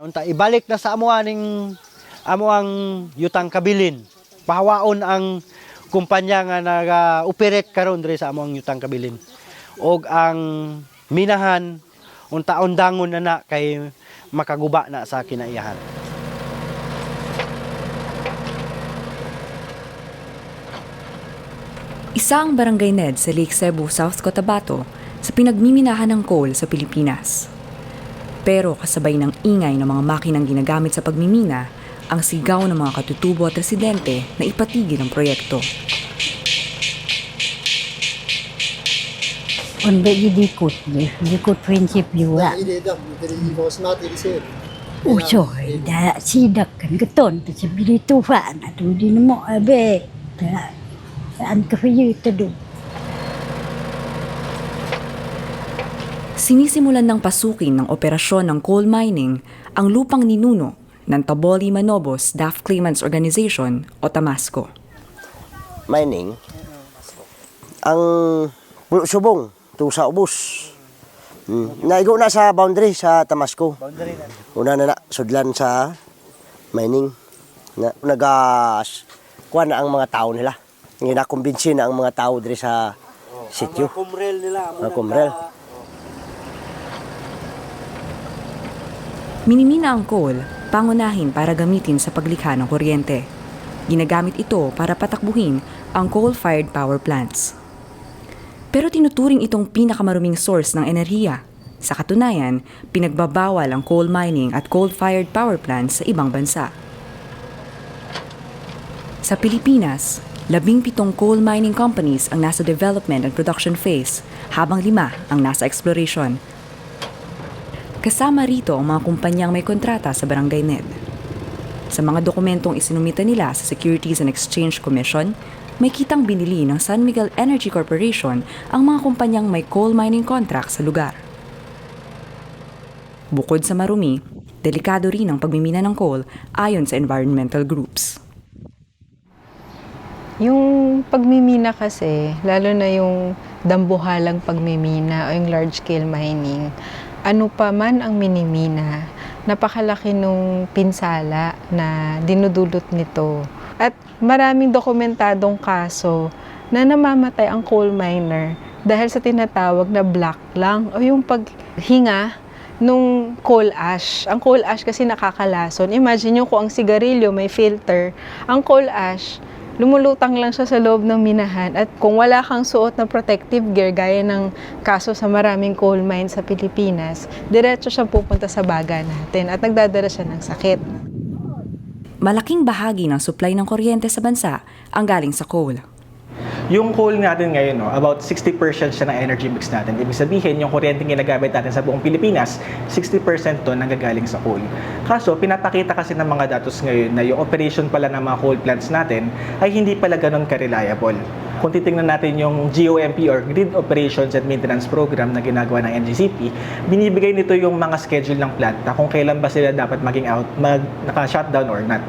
Unta ibalik na sa amo aning amo ang yutang kabilin. Pahawaon ang kumpanya nga naga-operate karon diri sa amo ang yutang kabilin. Og ang minahan unta undangon na na kay makaguba na sa kinaiyahan. Isa ang barangay NED sa Lake Cebu, South Cotabato sa pinagmiminahan ng coal sa Pilipinas. Pero kasabay ng ingay ng mga makinang ginagamit sa pagmimina, ang sigaw ng mga katutubo at residente na ipatigil ang proyekto. On idikot ni? Idikot i ser. Usoy, da sidak kan keton tu sebili tufan tu di nemo abe. Da an ka fayu Sinisimulan ng pasukin ng operasyon ng coal mining ang lupang ninuno ng Taboli Manobos Daft Claimants Organization o Tamasco. mining ang subong to sa ubos. Hmm. Naigo na sa boundary sa Tamasco. Boundary na. Una na na sudlan sa mining. Na nagas kuha na ang mga tao nila. Nga nakumbinsi na ang mga tao diri sa sityo. Kumrel nila Mga kumrel. Minimina ang coal, pangunahin para gamitin sa paglikha ng kuryente. Ginagamit ito para patakbuhin ang coal-fired power plants. Pero tinuturing itong pinakamaruming source ng enerhiya. Sa katunayan, pinagbabawal ang coal mining at coal-fired power plants sa ibang bansa. Sa Pilipinas, labing pitong coal mining companies ang nasa development and production phase, habang lima ang nasa exploration. Kasama rito ang mga kumpanyang may kontrata sa Barangay NED. Sa mga dokumentong isinumita nila sa Securities and Exchange Commission, may kitang binili ng San Miguel Energy Corporation ang mga kumpanyang may coal mining contract sa lugar. Bukod sa marumi, delikado rin ang pagmimina ng coal ayon sa environmental groups. Yung pagmimina kasi, lalo na yung dambuhalang pagmimina o yung large-scale mining, ano pa man ang minimina, napakalaki nung pinsala na dinudulot nito. At maraming dokumentadong kaso na namamatay ang coal miner dahil sa tinatawag na black lung o yung paghinga nung coal ash. Ang coal ash kasi nakakalason. Imagine nyo kung ang sigarilyo may filter, ang coal ash, lumulutang lang siya sa loob ng minahan at kung wala kang suot na protective gear gaya ng kaso sa maraming coal mines sa Pilipinas, diretso siyang pupunta sa baga natin at nagdadala siya ng sakit. Malaking bahagi ng supply ng kuryente sa bansa ang galing sa coal. Yung coal natin ngayon, no, about 60% siya ng energy mix natin. Ibig sabihin, yung kuryente ginagamit natin sa buong Pilipinas, 60% to nanggagaling sa coal. Kaso, pinapakita kasi ng mga datos ngayon na yung operation pala ng mga coal plants natin ay hindi pala ganun ka-reliable. Kung titingnan natin yung GOMP or Grid Operations and Maintenance Program na ginagawa ng NGCP, binibigay nito yung mga schedule ng plant na kung kailan ba sila dapat maging out, mag, naka-shutdown or not.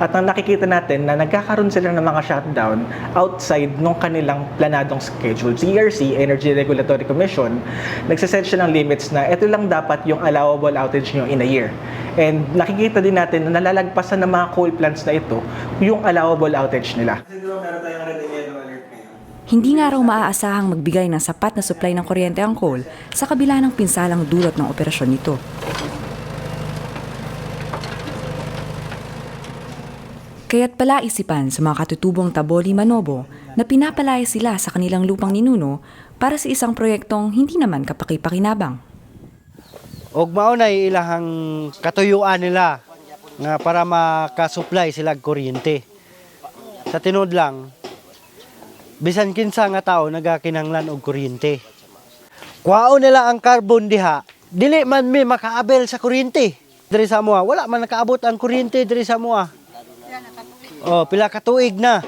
At ang nakikita natin na nagkakaroon sila ng mga shutdown outside ng kanilang planadong schedule. ERC, Energy Regulatory Commission, nagsiset siya ng limits na ito lang dapat yung allowable outage nyo in a year. And nakikita din natin na nalalagpasan ng mga coal plants na ito yung allowable outage nila. Hindi nga raw maaasahang magbigay ng sapat na supply ng kuryente ang coal sa kabila ng pinsalang dulot ng operasyon nito. Kaya't pala isipan sa mga katutubong Taboli Manobo na pinapalaya sila sa kanilang lupang ninuno para sa isang proyektong hindi naman kapaki-pakinabang. Og mao na ilahang katuyuan nila nga para makasupply sila kuryente. Sa tinud lang, bisan kinsa nga tao nagakinahanglan og kuryente. Kuhao nila ang carbon diha, dili man mi makaabel sa kuryente. Diri sa moa, wala man nakaabot ang kuryente diri sa moa. Oh, pila ka tuig na.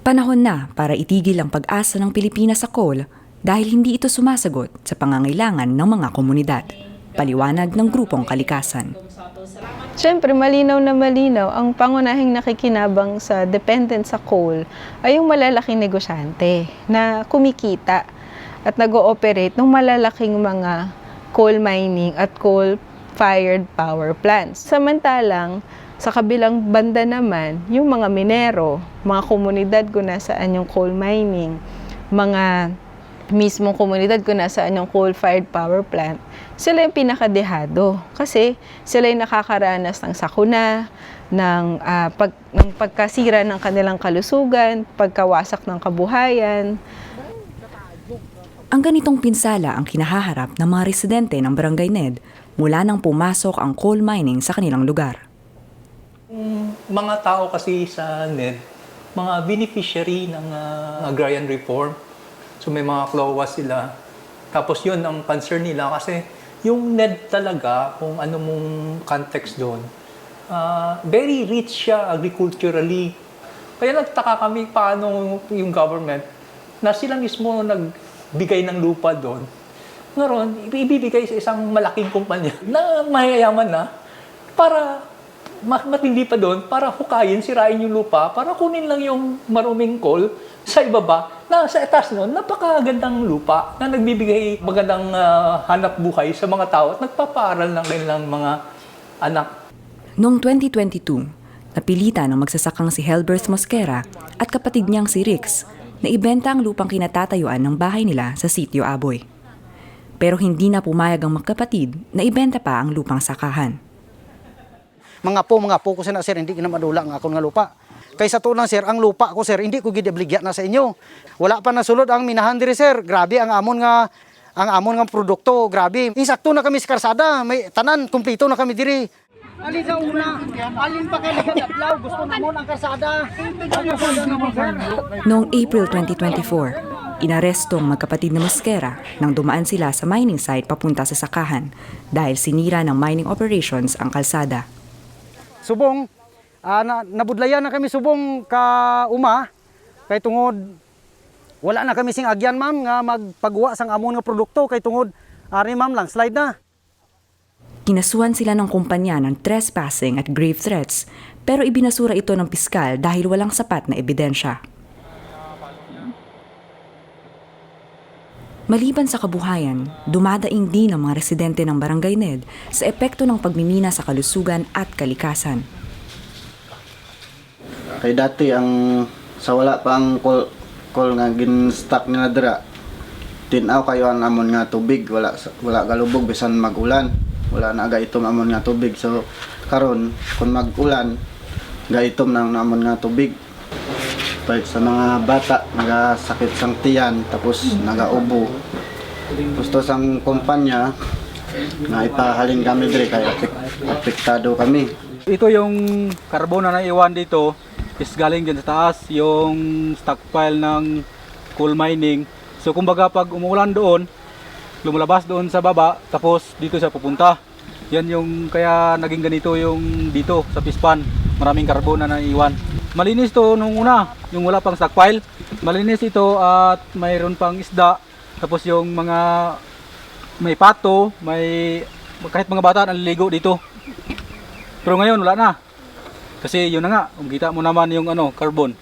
Panahon na para itigil ang pag-asa ng Pilipinas sa coal dahil hindi ito sumasagot sa pangangailangan ng mga komunidad. Paliwanag ng grupong kalikasan. Siyempre, malinaw na malinaw, ang pangunahing nakikinabang sa dependent sa coal ay yung malalaking negosyante na kumikita at nag-ooperate ng malalaking mga coal mining at coal-fired power plants. Samantalang, sa kabilang banda naman, yung mga minero, mga komunidad kung nasaan yung coal mining, mga mismong komunidad kung nasaan yung coal-fired power plant, sila yung pinakadehado. Kasi sila yung nakakaranas ng sakuna, ng, ah, pag, ng pagkasira ng kanilang kalusugan, pagkawasak ng kabuhayan. Ang ganitong pinsala ang kinahaharap ng mga residente ng Barangay Ned mula nang pumasok ang coal mining sa kanilang lugar. mga tao kasi sa NED, mga beneficiary ng ah, agrarian reform. So may mga clause sila. Tapos yun ang concern nila kasi yung NED talaga, kung ano mong context doon, ah, very rich siya agriculturally. Kaya nagtaka kami paano yung government na sila mismo nagbigay ng lupa doon. Ngayon, ibibigay sa isang malaking kumpanya na mayayaman na para matindi pa doon para hukayin, sirain yung lupa, para kunin lang yung maruming coal sa ibaba na sa etas noon, napakagandang lupa na nagbibigay magandang ah, hanap buhay sa mga tao at nagpapaaral ng kanilang mga anak. Noong 2022, napilitan ng magsasakang si Helbert Mosquera at kapatid niyang si Rix na ibenta ang lupang kinatatayuan ng bahay nila sa sitio Aboy. Pero hindi na pumayag ang magkapatid na ibenta pa ang lupang sakahan. Mga po mga po ko sir, sir hindi na madula ang akong nga lupa. Kaysa tunang sir ang lupa ko sir hindi ko gidibligya na sa inyo. Wala pa nasulod ang minahan diri sir. Grabe ang amon nga ang amon nga produkto. Grabe. Insakto na kami sa karsada. May tanan kumpleto na kami diri. Alin sa una, alin pa kayo nagkadablaw, gusto na mo ang karsada. Noong April 2024, inaresto ang magkapatid na Mosquera nang dumaan sila sa mining site papunta sa sakahan dahil sinira ng mining operations ang kalsada. Subong, ah, na, nabudlayan na kami subong ka uma, kay tungod, wala na kami sing agyan ma'am nga magpagawa sang amon nga produkto kay tungod, ari ma'am lang, slide na. Kinasuhan sila ng kumpanya ng trespassing at grave threats pero ibinasura ito ng piskal dahil walang sapat na ebidensya. Maliban sa kabuhayan, dumadaing din ang mga residente ng Barangay Ned sa epekto ng pagmimina sa kalusugan at kalikasan. Kay dati ang sa wala pa ang call, call nga gin-stock nila dira. Tinaw kayo ang amon nga tubig, wala wala galubog bisan magulan. Wala na aga itom amon nga tubig. So karon kung magulan, gaitom nang amon nga tubig. Pag sa mga bata, nagasakit sang tiyan, tapos nagaubo. Gusto sang kumpanya, na ipahalin kami diri kay apek, apektado kami. Ito yung carbon na naiwan dito is galing dyan sa taas, yung stockpile ng coal mining. So kumbaga pag umuulan doon, lumalabas doon sa baba, tapos dito siya pupunta. Yan yung kaya naging ganito yung dito sa pispan. Maraming carbon na naiwan. Malinis to nung una, yung wala pang stockpile. Malinis ito at mayroon pang isda. Tapos yung mga may pato, may kahit mga bata naliligo dito. Pero ngayon wala na. Kasi yun na nga, kita mo naman yung ano, carbon.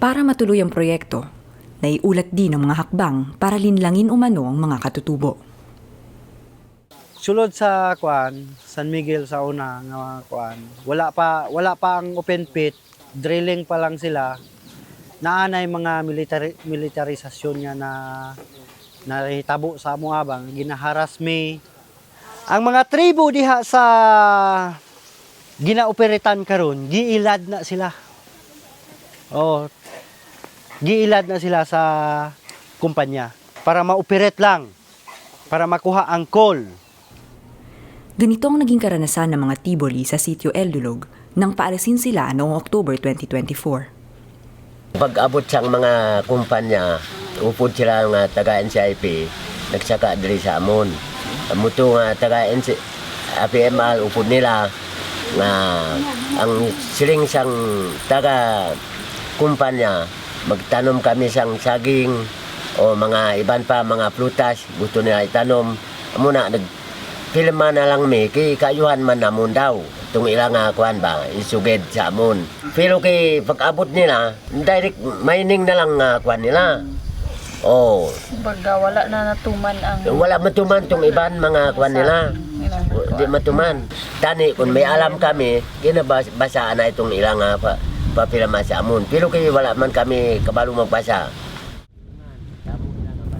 Para matuloy ang proyekto, naiulat din ang mga hakbang para linlangin umano ang mga katutubo. sulod sa kuan San Miguel sa una nga kuan wala pa wala pa ang open pit drilling pa lang sila. Naanay mga military militarisasyon nga na nahitabo sa amo abang ginaharas me ang mga tribo diha sa ginaoperetan karon giilad na sila. Oh giilad na sila sa kumpanya para ma-operate lang para makuha ang coal Ganito ang naging karanasan ng mga Tiboli sa sitio Eldulog nang paalisin sila noong October 2024. Pag abot siyang mga kumpanya, upod sila nga taga NCIP, nagsaka diri sa amon. Muto nga taga NC, APML, upod nila nga ang siling sang taga kumpanya, magtanom kami sang saging, o mga iban pa mga prutas. Gusto nila itanom. Amo na nag pilma na lang mi kay kayuhan man namon daw. Tung ilang nga kuan ba isuged sa amon. Pero kay pag-abot nila direct mining na lang nga kuan nila. Oh Baga wala na natuman ang wala matuman tong iban mga kuan nila. di matuman. Tani kung may alam kami ginabasaan na itong ilang nga pa papilama sa amon pero kay wala man kami kabalo magbasa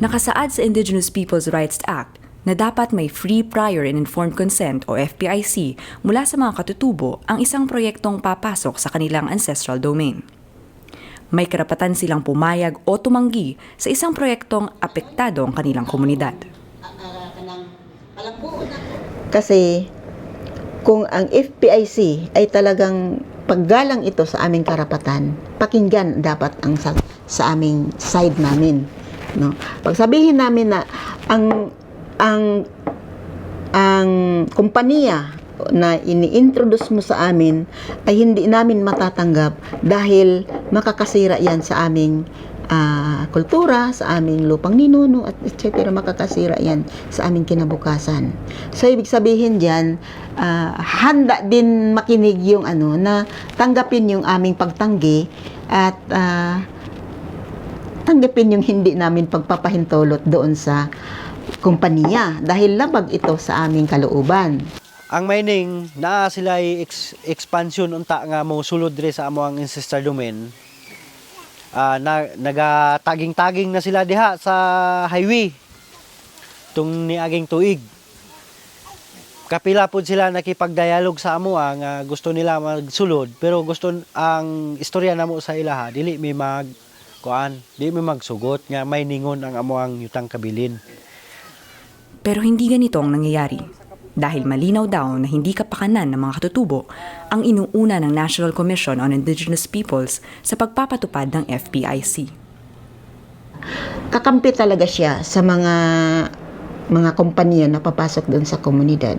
Nakasaad sa Indigenous Peoples' Rights Act na dapat may free, prior, and informed consent o FPIC mula sa mga katutubo ang isang proyektong papasok sa kanilang ancestral domain. May karapatan silang pumayag o tumanggi sa isang proyektong apektado ang kanilang komunidad. Kasi kung ang FPIC ay talagang paggalang ito sa aming karapatan, pakinggan dapat ang sa, sa aming side namin. No? Pag sabihin namin na ang ang ang kumpanya na ini-introduce mo sa amin ay hindi namin matatanggap dahil makakasira yan sa aming ah, kultura, sa aming lupang ninuno at etc. makakasira yan sa aming kinabukasan. So ibig sabihin diyan handa din makinig yung ano na tanggapin yung aming pagtanggi at ah, tanggapin yung hindi namin pagpapahintulot doon sa kumpanya dahil labag ito sa aming kalooban. Ang mining naa sila ex- expansion unta nga mo sulod diri sa amo ang ancestor domain. Ah na nagataging-taging na sila diha sa highway. Tung niaging tuig. Kapila pud sila nakipagdialog sa amo ah, nga gusto nila magsulod pero gusto ang istorya namo sa ilaha dili mi mag kuan, di mi magsugot nga may ningon ang amo ang yutang kabilin. Pero hindi ganito ang nangyayari. Dahil malinaw daw na hindi kapakanan ng mga katutubo ang inuuna ng National Commission on Indigenous Peoples sa pagpapatupad ng FPIC. kakampi talaga siya sa mga mga kumpanya na papasok doon sa komunidad.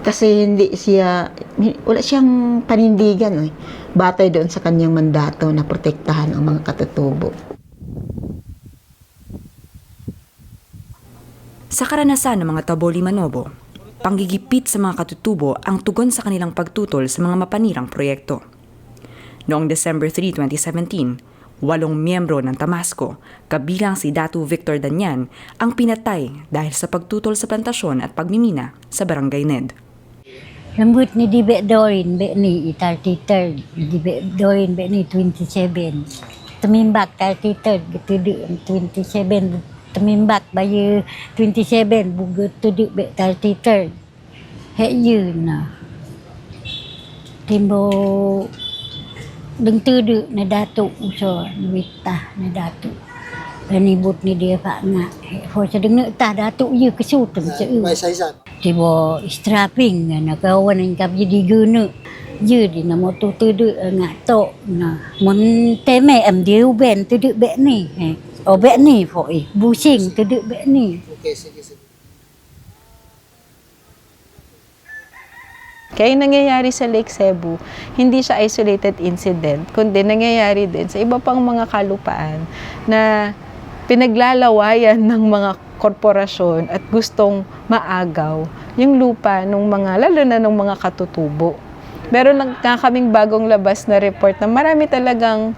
Kasi hindi siya, wala siyang panindigan eh. Batay doon sa kanyang mandato na protektahan ang mga katutubo. Sa karanasan ng mga Taboli Manobo, panggigipit sa mga katutubo ang tugon sa kanilang pagtutol sa mga mapanirang proyekto. Noong December 3, 2017, walong miyembro ng Tamasco, kabilang si Datu Victor Danyan, ang pinatay dahil sa pagtutol sa plantasyon at pagmimina sa Barangay Ned. Lambut ni di be Dorin, be ni 33rd. Di be Dorin, be ni 27. Tumimbak 33rd, gitu di 27. Tumimbak bayu 27, bugu tu di be 33rd. Hek yun na. Timbo Deng tu du na datuk uso wita na datuk. Penibut ni dia pak ngak. Ho sa deng ta datuk ye kesuteng se May saisan. tiba strapping na kawan ang kap jadi guna je di na mo tu tu du ngak to na mon teme am dia ben tu du be ni eh o be ni fo eh busing tu du be ni Okay, sige, sige. Kaya yung nangyayari sa Lake Cebu, hindi siya isolated incident, kundi nangyayari din sa iba pang mga kalupaan na pinaglalawayan ng mga korporasyon at gustong maagaw yung lupa ng mga, lalo na ng mga katutubo. Meron lang nga kaming bagong labas na report na marami talagang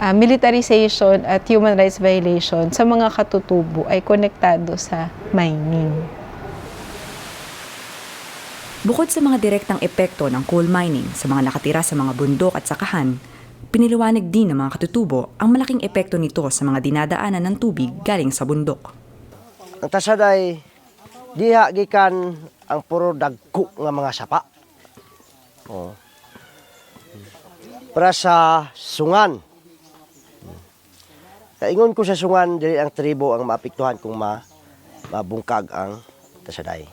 ah, militarization at human rights violation sa mga katutubo ay konektado sa mining. Bukod sa mga direktang epekto ng coal mining sa mga nakatira sa mga bundok at sakahan, piniliwanag din ng mga katutubo ang malaking epekto nito sa mga dinadaanan ng tubig galing sa bundok. Ang tasaday diha gikan ang puro dagko nga mga sapa. Oh. Para sa sungan. Kaingon ko sa sungan dili ang tribo ang maapektuhan kung ma mabungkag ang tasaday.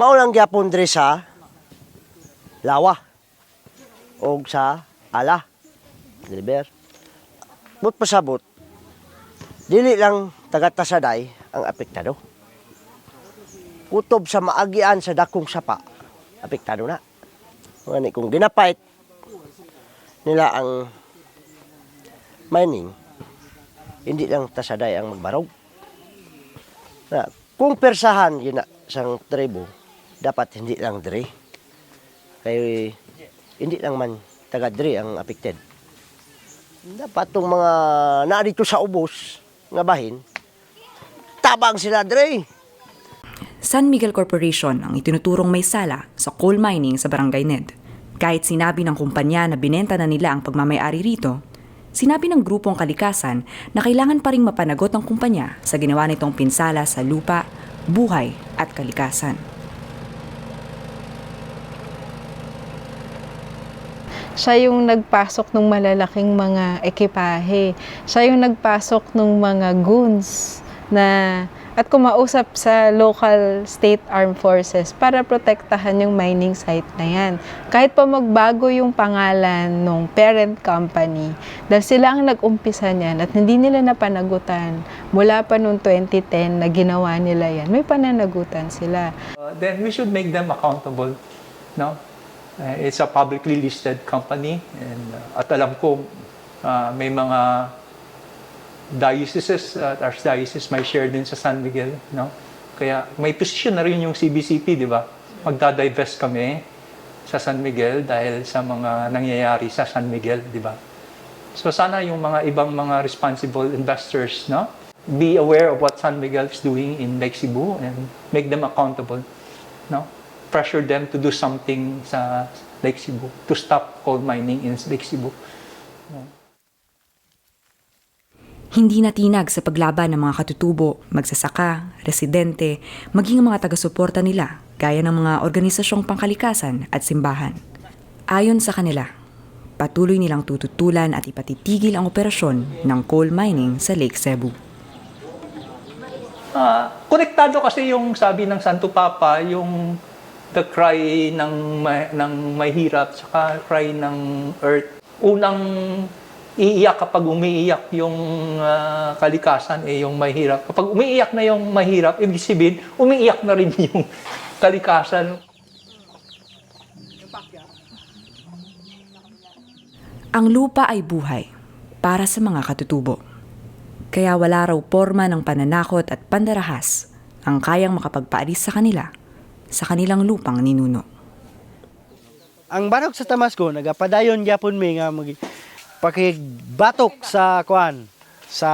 Maulang gyapon diri sa lawa o sa ala. Diliber. But pasabot, dili lang taga tasaday ang apektado. Kutob sa maagian sa dakong sapa, apektado na. Ngani kung ginapait nila ang mining, hindi lang tasaday ang magbarog. Na, kung persahan yun na sang tribo, dapat hindi lang diri. Kaya hindi lang man taga diri ang affected. Dapat tong mga naa dito sa ubos nga bahin, tabang sila diri. San Miguel Corporation ang itinuturong may sala sa coal mining sa Barangay Ned. Kahit sinabi ng kumpanya na binenta na nila ang pagmamayari rito, sinabi ng grupong kalikasan na kailangan pa ring mapanagot ang kumpanya sa ginawa nitong pinsala sa lupa, buhay at kalikasan. Siya yung nagpasok ng malalaking mga ekipahe. Siya yung nagpasok ng mga goons na at kumausap sa local state armed forces para protektahan yung mining site na yan. Kahit pa magbago yung pangalan ng parent company, dahil sila ang nag-umpisa niyan at hindi nila napanagutan mula pa noong 2010 na ginawa nila yan, may pananagutan sila. Uh, then we should make them accountable. No? Uh, it's a publicly listed company and uh, at alam ko uh, may mga dioceses at archdioceses may share din sa San Miguel, no? Kaya may position na rin yung CBCP, di ba? Magda-divest kami sa San Miguel dahil sa mga nangyayari sa San Miguel, di ba? So sana yung mga ibang mga responsible investors, no? Be aware of what San Miguel is doing in Lake Cebu and make them accountable, no? Pressure them to do something sa Lake Cebu, to stop coal mining in Lake Cebu. Hindi natinag sa paglaban ng mga katutubo, magsasaka, residente, maging mga taga-suporta nila gaya ng mga organisasyong pangkalikasan at simbahan. Ayon sa kanila, patuloy nilang tututulan at ipatitigil ang operasyon ng coal mining sa Lake Cebu. Ah, konektado kasi yung sabi ng Santo Papa, yung the cry ng ng mahirap saka cry ng earth. Unang iiyak kapag umiiyak yung ah, kalikasan eh yung mahirap. Kapag umiiyak na yung mahirap, ibig sabihin umiiyak na rin yung kalikasan. Ang lupa ay buhay para sa mga katutubo. Kaya wala raw porma ng pananakot at pandarahas ang kayang makapagpaalis sa kanila sa kanilang lupang ninuno. Ang barok sa Tamasco nagapadayon gyapon mi nga mag pakigbatok sa kuan sa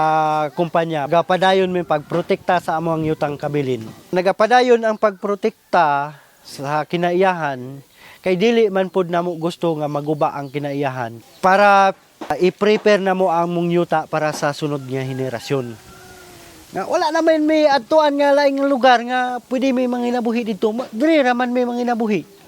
kumpanya. Nagapadayon mi pagprotekta sa among yutang kabilin. Nagapadayon ang pagprotekta sa kinaiyahan kay dili man pud namo gusto nga maguba ang kinaiyahan para i-prepare namo ang mong yuta para sa sunod nga henerasyon. Nga wala naman may atuan nga laing lugar nga pwede may mga inabuhi dito. Ma- Diri raman may mga inabuhi.